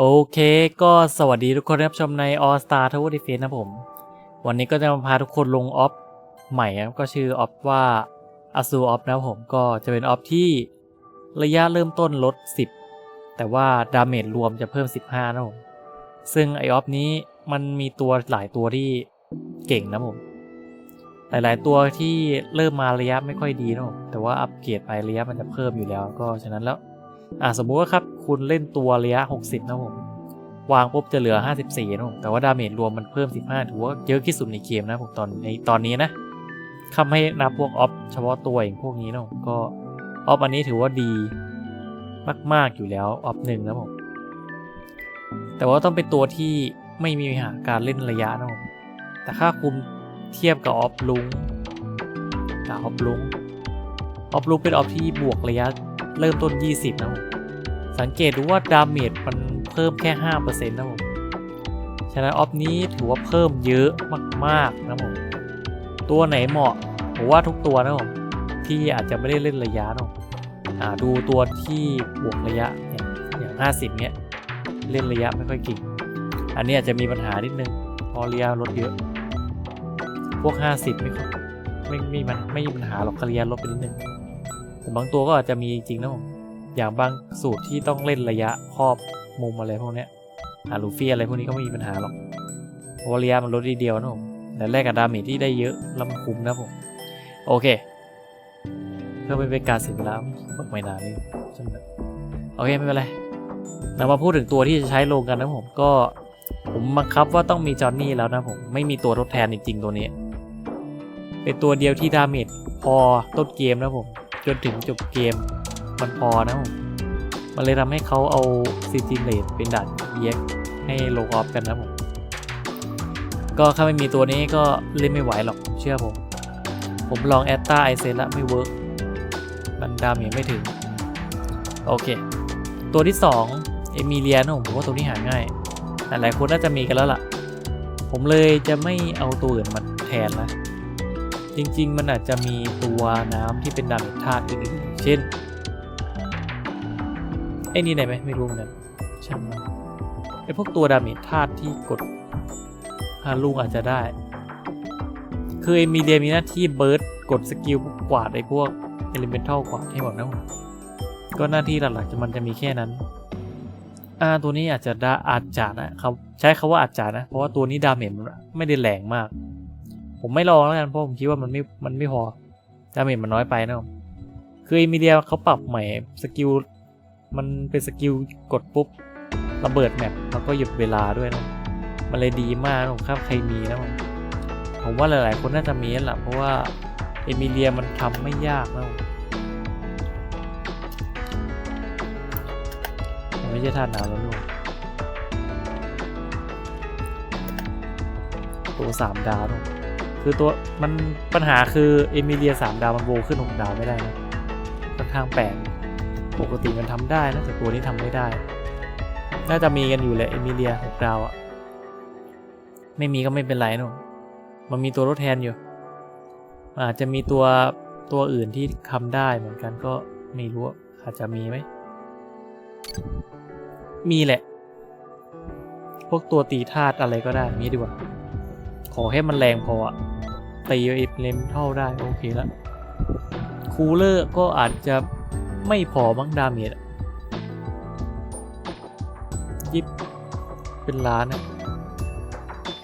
โอเคก็สวัสดีทุกคนรับชมใน All Star Tower Defense นะผม วันนี้ก็จะมาพาทุกคนลงออฟใหม่ครับก็ชื่อออฟว่า a z u r Off นะผมก็จะเป็นออฟที่ระยะเริ่มต้นลด 10 แต่ว่าดาเมจรวมจะเพิ่ม 15 นะผม ซึ่งไอออฟนี้มันมีตัวหลายตัวที่เก่งนะผม หลายๆ ตัวที่เริ่มมาระยะไม่ค่อยดีนะผม แต่ว่าอัปเกรดไประยะมันจะเพิ่มอยู่แล้ว ก็ฉะนั้นแล้ว อ่าสมมุติว่าครับคุณเล่นตัวระยะ 60 นะผม วางปุ๊บจะเหลือ 54 นะผม แต่ว่าดาเมจรวมมันเพิ่ม 15 ถือว่าเยอะที่สุดในเกมนะผมตอนในตอนนี้นะทำให้นับพวกออฟเฉพาะตัวอย่างพวกนี้นะผมก็ออฟอันนี้ถือว่าดีมาก ๆ อยู่แล้วออฟหนึ่งนะผม แต่ว่าต้องเป็นตัวที่ไม่มีปัญหาการเล่นระยะนะผม แต่ถ้าคุมเทียบกับออฟลุงกับออฟลุงออฟลุงเป็นออฟที่บวกระยะ เริ่มต้น 20 นะผมสังเกตดูว่าดาเมจมันเพิ่มแค่ 5%นะผมฉะนั้นออฟนี้ถือว่าเพิ่มเยอะมากๆนะผมตัวไหนเหมาะผมว่าทุกตัวนะผมที่อาจจะไม่ได้เล่นระยะนะผมอ่าดูตัวที่บวกระยะอย่างอย่าง 50 เนี้ยเล่นระยะไม่ค่อยเก่ง อันนี้อาจจะมีปัญหานิดนึงเพอระยะลดเยอะ พวก 50 ไม่ค่อยไม่ไม่มันไม่มีปัญหาหรอกระยะลดไปนิดนึง แต่บางตัวก็อาจจะมีจริงนะผมอย่างบางสูตรที่ต้องเล่นระยะครอบมุมอะไรพวกเนี้ยอาลูฟี่อะไรพวกนี้ก็ไม่มีปัญหาหรอกเพราะว่าระยะมันลดทีเดียวนะผมแต่แลกกับดาเมจที่ได้เยอะแล้วมันคุ้มนะผมโอเคเพื่อไม่เป็นการเสียเวลาบอกไม่นานนี่ใช่ไหมโอเคไม่เป็นไรเรามาพูดถึงตัวที่จะใช้ลงกันนะผมก็ผมบังคับว่าต้องมีจอห์นนี่แล้วนะผมไม่มีตัวทดแทนจริงๆตัวนี้ เป็นตัวเดียวที่ดาเมจพอต้นเกมนะผม จนถึงจบเกมมันพอนะผมมันเลยทำให้เขาเอาซิติเลตเป็นด่านเย็กให้โลกออฟกันนะผมก็ถ้าไม่มีตัวนี้ก็เล่นไม่ไหวหรอกเชื่อผม ผมลองแอตตาไอเซนละไม่เวิร์กมันดาเมจไม่ถึง โอเค ตัวที่ 2 เอมิเลียนผมผมว่าตัวนี้หาง่ายหลายๆคนน่าจะมีกันแล้วล่ะ ผมเลยจะไม่เอาตัวอื่นมาแทนนะ จริง ๆ มันอาจจะมีตัวน้ำที่เป็นดาเมจธาตุอื่นๆ เช่น ไอ้นี่ได้ไหมไม่รู้เหมือนกันช่างมันไอ้พวกตัวดาเมจธาตุที่กดฮาลุงอาจจะได้ คือเอมิเลียมีหน้าที่เบิร์ดกดสกิลกวาดไอ้พวกเอลิเมนทัลกวาดให้หมดนะผมก็หน้าที่หลักๆจะมันจะมีแค่นั้นอ่าตัวนี้อาจจะได้อาจจะนะครับ ใช้คาว่าอาจจะนะ เพราะว่าตัวนี้ดาเมจมันไม่ได้แรงมาก ผมไม่ลองแล้วกันเพราะผมคิดว่ามันไม่ มันไม่พอดาเมจมันน้อยไปนะผมคือเอมิเลียเขาปรับใหม่สกิลมันเป็นสกิลกดปุ๊บระเบิดแมปแล้วก็หยุดเวลาด้วยนะมันเลยดีมากนะผมครับใครมีนะผมผมว่าหลาย ๆ คนน่าจะมีนั่นแหละเพราะว่าเอมิเลียมันทำไม่ยากนะผมไม่ใช่ท่าน้ำแล้วลูกตัวสามดาวนะ คือตัวมันปัญหาคือเอมิเลียสามดาวมันโวขึ้นหกดาวไม่ได้นะค่อนข้างแปลกปกติมันทำได้นะแต่ตัวนี้ทำไม่ได้ น่าจะมีกันอยู่แหละเอมิเลียหกดาวอะไม่มีก็ไม่เป็นไรนะมันมีตัวทดแทนอยู่ อาจจะมีตัวตัวอื่นที่ทำได้เหมือนกันก็ไม่รู้อาจจะมีไหม มีแหละ พวกตัวตีธาตุอะไรก็ได้มีดีกว่า ขอให้มันแรงพออะ ตีเอเลมเท่าได้โอเคแล้วคูลเลอร์ก็อาจจะไม่พอมั้งดาเมจยิบเป็นล้านนะ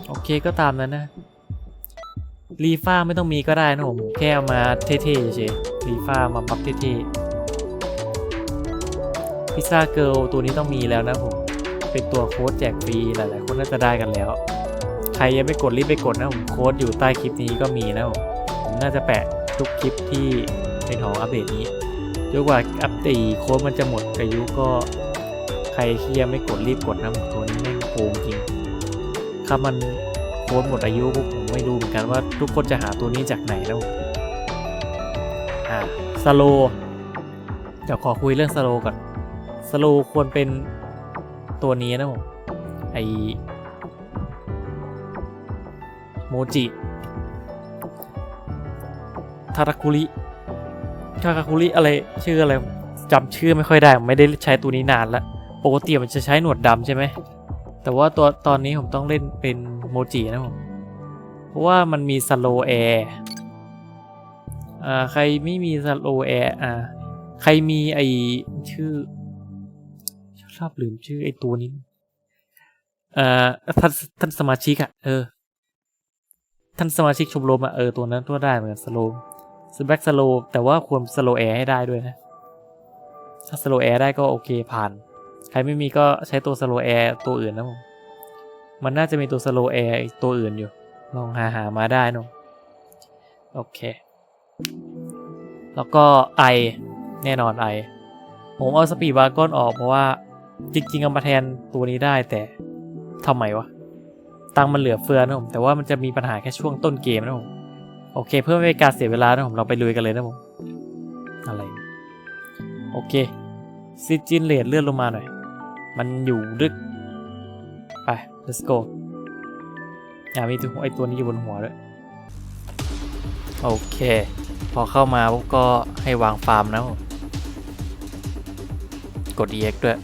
โอเคก็ตามนั้นนะรีฟ้าไม่ต้องมีก็ได้นะผม แค่เอามาเท่ๆเฉยรีฟ้ามาบัฟเท่ๆพิซซ่าเกิลตัวนี้ต้องมีแล้วนะผม เป็นตัวโค้ดแจกฟรีหลายๆคนน่าจะได้กันแล้ว ใครยังไม่กดรีบไปกดนะผมโค้ดอยู่ใต้คลิปนี้ก็มีนะผมผมน่าจะแปะทุกคลิปที่เป็นของอัปเดตนี้จนกว่าอัปเดตโค้ดมันจะหมดอายุก็ใครที่ยังไม่กดรีบกดนะตัวนี้แม่งโกงจริงถ้ามันโค้ดหมดอายุพวกผมไม่รู้เหมือนกันว่าทุกคนจะหาตัวนี้จากไหนแล้วอ่าสโลเดี๋ยวขอคุยเรื่องสโลก่อนสโลควรเป็นตัวนี้นะผมไอ โมจิทาราคุริคาคาคุริอะไรชื่ออะไรจำชื่อไม่ค่อยได้ผมไม่ได้ใช้ตัวนี้นานล้วปกติมันจะใช้หนวดดำใช่ไหมแต่ว่าตัวตอนนี้ผมต้องเล่นเป็นโมจินะผมเพราะว่ามันมีสโลแอร์อ่าใครไม่มีสโลแอร์อ่าใครมีไอชื่อชอบลืมชื่อไอตัวนี้อ่อท่านท่านสมาชิกอะเออ ท่านสมาชิกชมรมอะเออตัวนั้นตัวได้เหมือนกันสโลสแบ็กสโลแต่ว่าควรสโลแอร์ให้ได้ด้วยนะ ถ้าสโลแอร์ได้ก็โอเคผ่าน ใครไม่มีก็ใช้ตัวสโลแอร์ตัวอื่นนะผมมันน่าจะมีตัวสโลแอร์ตัวอื่นอยู่ ลองหาหามาได้นะโอเค แล้วก็ไอแน่นอนไอผมเอาสปีดวากอนออกเพราะว่าจริงๆเอามาแทนตัวนี้ได้แต่ทำไมวะ ตังมันเหลือเฟือนะผมแต่ว่ามันจะมีปัญหาแค่ช่วงต้นเกมนะผมโอเค เพื่อไม่ให้การเสียเวลานะผมเราไปลุยกันเลยนะผมอะไรโอเคซิจินเลดเลื่อนลงมาหน่อย มันอยู่ดึก ไป let's go อย่ามีตัวไอตัวนี้อยู่บนหัวด้วย โอเค พอเข้ามาปุ๊บก็ให้วางฟาร์มนะผมกด EX ด้วย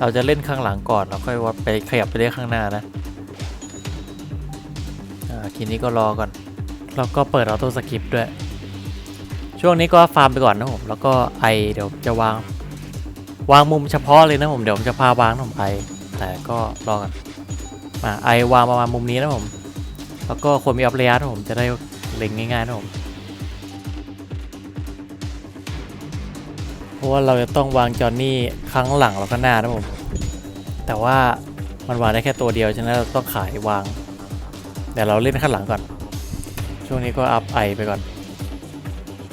เราจะเล่นข้างหลังก่อนแล้วค่อยวัดไปขยับไปเล่นข้างหน้านะอ่าทีนี้ก็รอก่อนแล้วก็เปิดออโต้สคริปด้วย ช่วงนี้ก็ฟาร์มไปก่อนนะผมแล้วก็ไอเดี๋ยวจะวางวางมุมเฉพาะเลยนะผมเดี๋ยวผมจะพาวางผมไอแต่ก็รอกันมาไอวางประมาณมุมนี้นะผมแล้วก็คนมีอัพระยะนะผมจะได้เล็งง่ายๆนะผม เพราะว่าเราจะต้องวางจอห์นนี่ครั้งหลังแล้วก็หน้านะผมแต่ว่ามันวางได้แค่ตัวเดียวฉะนั้นเราต้องขายวางเดี๋ยวเราเล่นข้างหลังก่อน ช่วงนี้ก็อัพไอไปก่อน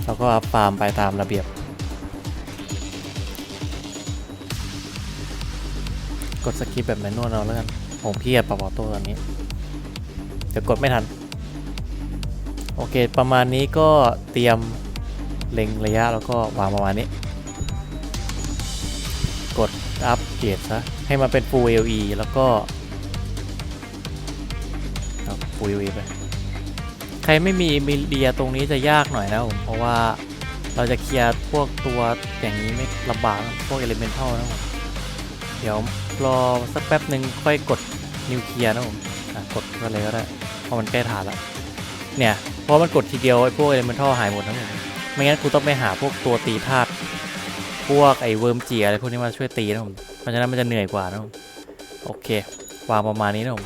แล้วก็อัพฟาร์มไปตามระเบียบ กดสกิปแบบแมนนวลเอาแล้วกันผมเพียดปรับออโต้ตอนนี้เดี๋ยวกดไม่ทัน โอเคประมาณนี้ก็เตรียมเล็งระยะแล้วก็วางประมาณนี้ อัพเกรดซะ ให้มันเป็น Full LE แล้วก็เอา Full LE ไป ใครไม่มีมิเดียตรงนี้จะยากหน่อยนะผม เพราะว่าเราจะเคลียร์พวกตัวอย่างนี้ไม่ลำบากพวก Elemental นะผมเดี๋ยวรอสักแป๊บหนึ่งค่อยกดนิวเคลียร์นะผมอะกดอะไรก็ได้เพราะมันใกล้ฐานแล้วเนี่ยเพราะมันกดทีเดียวไอ้พวก Elemental หายหมดนะผมไม่งั้นกูต้องไปหาพวกตัวตีธาตุ พวกไอ้เวิร์มเจียอะไรพวกนี้มาช่วยตีนะผม เพราะฉะนั้นมันจะเหนื่อยกว่านะผมโอเควางประมาณนี้นะผม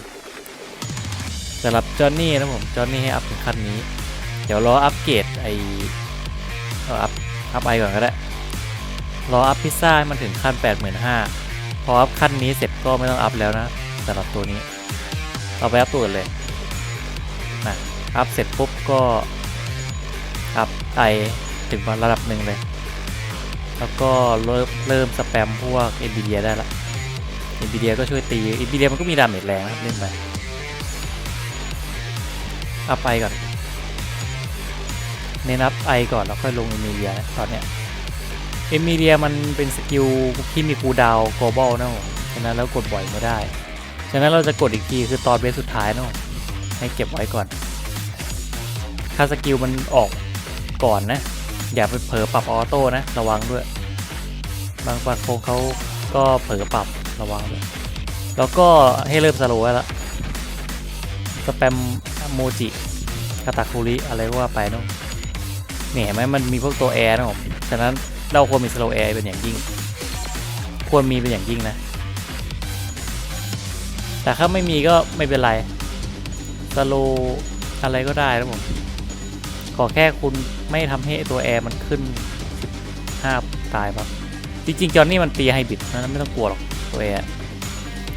สำหรับจอนนี่นะผมจอนนี่ให้อัพถึงขั้นนี้ เดี๋ยวรออัปเกรดไอเอาอัพอัพไอก่อนก็ได้รออัพพิซซ่าให้มันถึงขั้น 85,000พออัพขั้นนี้เสร็จก็ไม่ต้องอัพแล้วนะสำหรับตัวนี้เราไปอัพตัวอื่นเลยนะอัพเสร็จปุ๊บก็อัพไอถึงระดับหนึ่งเลย แล้วก็เริ่มเริ่มสแปมพวก NVIDIA ได้ละ NVIDIA ก็ช่วยตี NVIDIA มันก็มีดาเมจแรงนะครับเล่นไปอัพไอก่อนเน้นอัพไอก่อนแล้วค่อยลง NVIDIA นะตอนเนี้ยเอมิเลียมันเป็นสกิลที่มีคูดาวน์ global นะผมฉะนั้นแล้วกดบ่อยไม่ได้ ฉะนั้นเราจะกดอีกทีคือตอนเบสสุดท้ายนะผมให้เก็บไว้ก่อน ถ้าสกิลมันออกก่อนนะ อย่าไปเผลอปรับออโต้นะ ระวังด้วย บางปัดโคงเขาก็เผลอปรับระวังด้วยแล้วก็ให้เริ่มสโลว์ไว้ละสแปมโมจิคาตาคุริอะไรก็ว่าไปเนอะเนี่ยเห็นไหมมันมีพวกตัวแอร์นะผมฉะนั้นเราควรมีสโลแอร์เป็นอย่างยิ่ง ควรมีเป็นอย่างยิ่งนะ แต่ถ้าไม่มีก็ไม่เป็นไรสโลอะไรก็ได้นะผมขอแค่คุณไม่ทำให้ตัวแอร์มันขึ้น15ตายครับ จริงๆจอนนี่มันตีไฮบริดนะไม่ต้องกลัวหรอกตัวแอร์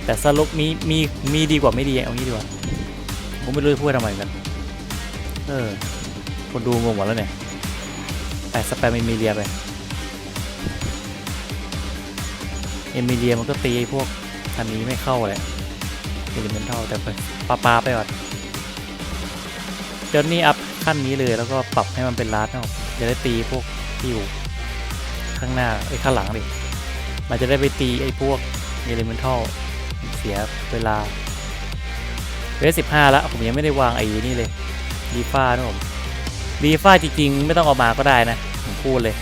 แต่สรุปมีมีมีดีกว่าไม่ดีเอางี้ดีกว่าผมไม่รู้จะพูดทำไมกัน เออ คนดูงงหมดแล้วเนี่ยไปสแปมเอมิเลียไป เอมิเลียมันก็ตีพวกอันนี้ไม่เข้าเลยเอลิเมนทัลแต่ไปปาปาไปก่อนจนนี่อัพขั้นนี้เลยแล้วก็ปรับให้มันเป็นลาดเนาะจะได้ตีพวกที่อยู่ ข้างหน้าไอ้ข้างหลังดิมันจะได้ไปตีไอ้พวกเอลิเมนทัลเสียเวลาเวลสิบห้าแล้วผมยังไม่ได้วางไอ้นี่เลยดีฟ้านะผมดรีฟ้าจริงๆ ไม่ต้องเอามาก็ได้นะ ผมพูดเลย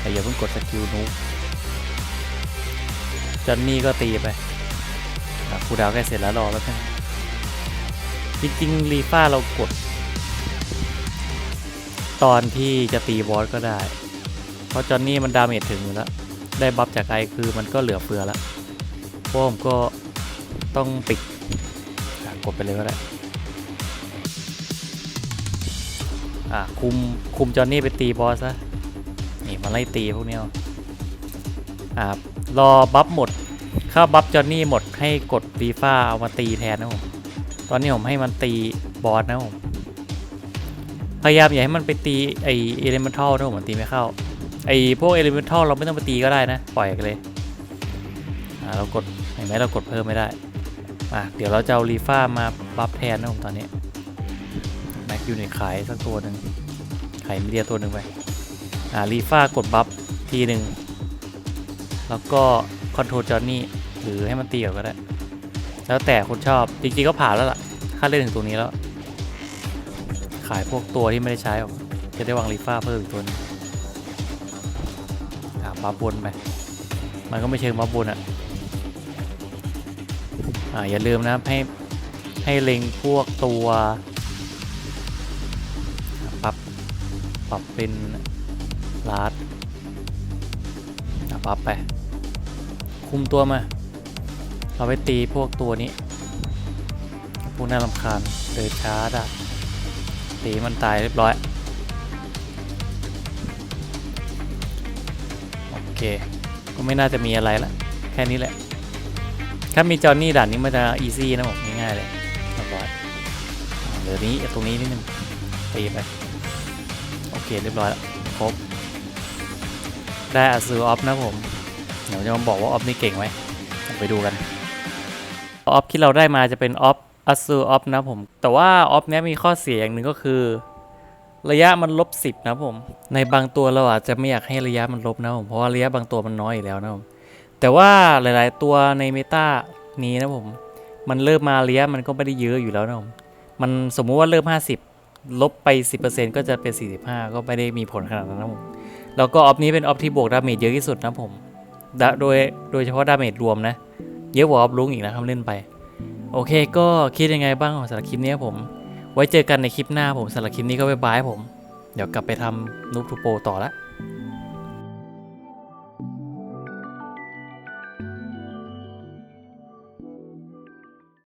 แต่อย่าเพิ่งกดสกิลนูจอนนี่ก็ตีไปครูดาวใกล้เสร็จแล้วรอแล้วกันจริงๆรีฟ้าเรากด ตอนที่จะตีบอสก็ได้ เพราะจอนนี่มันดาเมจถึงอยู่แล้ว ได้บัฟจากไอคือมันก็เหลือเฟือแล้วพราะผมก็ต้องปิดอะกดไปเลยก็ได้อะคุมคุมจอนนี่ไปตีบอสซะนี่มาไล่ตีพวกนี้เอาอ่ารอบัฟหมดถ้าบัฟจอนนี่หมดให้กดรีฟ้าเอามาตีแทนนะผมตอนนี้ผมให้มันตีบอสนะผมพยายามอย่าให้มันไปตีไอเอเลเมนทัลนะผมมันตีไม่เข้า ไอพวกเอเลเมนทัลเราไม่ต้องไปตีก็ได้นะ ปล่อยกันเลยอ่าเรากดเห็นไหมเรากดเพิ่มไม่ได้อะเดี๋ยวเราจะเอารีฟ้ามาบัฟแทนนะผมตอนนี้แม็กยูนิตขายสักตัวหนึ่งขายมีเดียตัวหนึ่งไปอ่ารีฟ้ากดบัฟทีหนึ่งแล้วก็คอนโทรลจอห์นนี่หรือให้มันตีก็ได้ แล้วแต่คนชอบจริงๆก็ผ่านแล้วล่ะค่าเล่นถึงตัวนี้แล้ว ขายพวกตัวที่ไม่ได้ใช้ออกจะได้วางรีฟ้าเพิ่มอีกตัวนึง อ่าบนไป มันก็ไม่เชิงบัฟบนอะอ่าอย่าลืมนะครับให้ให้เล็งพวกตัวปรับปรับเป็นลาดอะปั๊บไป คุมตัวมา เราไปตีพวกตัวนี้ พวกน่ารำคาญเดินช้าด่ะตีมันตายเรียบร้อย ก็ไม่น่าจะมีอะไรละแค่นี้แหละ ถ้ามีจอห์นนี่ด่านนี้มันจะอีซี่นะผมง่ายๆเลยเรียบร้อยอ่าเหลือนี้ตรงนี้นิดนึงตีไปโอเคเรียบร้อยแล้วครบได้อาซูออฟนะผม เดี๋ยวจะมาบอกว่าออฟนี่เก่งไหมเดี๋ยวไปดูกันออฟที่เราได้มาจะเป็นออฟอาซูออฟนะผม แต่ว่าออฟเนี้ยมีข้อเสียอย่างหนึ่งก็คือ ระยะมันลบสิบนะผม ในบางตัวเราอาจจะไม่อยากให้ระยะมันลบนะผมเพราะว่าระยะบางตัวมันน้อยอยู่แล้วนะผมแต่ว่าหลาย ๆ ตัวในเมตานี้นะผม มันเริ่มมาระยะมันก็ไม่ได้เยอะอยู่แล้วนะผมมันสมมุติว่าเริ่ม 50 ลบไป 10%ก็จะเป็น 45 ก็ไม่ได้มีผลขนาดนั้นนะผมแล้วก็ออฟนี้เป็นออฟที่บวกดาเมจเยอะที่สุดนะผมโดยโดยเฉพาะดาเมจรวมนะ เยอะกว่าออฟลุงอีกนะทำเล่นไป โอเคก็คิดยังไงบ้างสำหรับคลิปนี้ผม ไว้เจอกันในคลิปหน้าผมสำหรับคลิปนี้ก็บายบายผม เดี๋ยวกลับไปทำนูบทูโปต่อละ